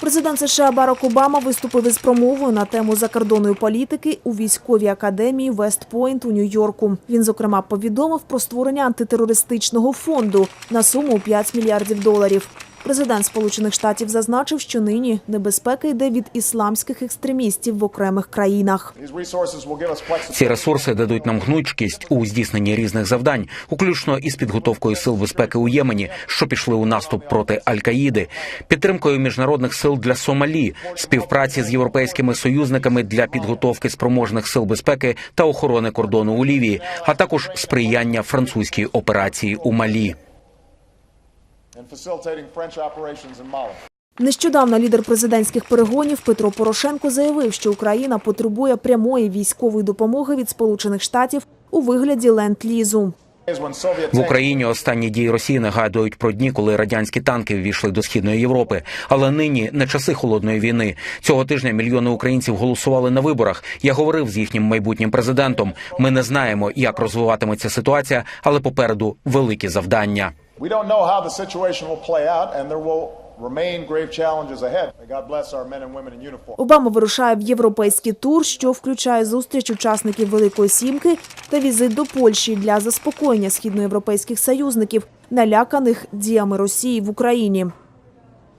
Президент США Барак Обама виступив із промовою на тему закордонної політики у військовій академії Вестпойнт у Нью-Йорку. Він зокрема повідомив про створення антитерористичного фонду на суму у 5 мільярдів доларів. Президент Сполучених Штатів зазначив, що нині небезпека йде від ісламських екстремістів в окремих країнах. Ці ресурси дадуть нам гнучкість у здійсненні різних завдань, включно із підготовкою сил безпеки у Ємені, що пішли у наступ проти Аль-Каїди, підтримкою міжнародних сил для Сомалі, співпраці з європейськими союзниками для підготовки спроможних сил безпеки та охорони кордону у Лівії, а також сприяння французькій операції у Малі. And facilitating French operations in Mali. Нещодавно лідер президентських перегонів Петро Порошенко заявив, що Україна потребує прямої військової допомоги від Сполучених Штатів у вигляді ленд-лізу. В Україні останні дії Росії нагадують про дні, коли радянські танки ввійшли до східної Європи. Але нині не часи холодної війни. Цього тижня мільйони українців голосували на виборах. Я говорив з їхнім майбутнім президентом. Ми не знаємо, як розвиватиметься ситуація, але попереду великі завдання. We don't know how the situation will play out, and there will remain grave challenges ahead. God bless our men and women in uniform. Обама вирушає в європейський тур, що включає зустріч учасників Великої Сімки та візит до Польщі для заспокоєння східноєвропейських союзників, наляканих діями Росії в Україні.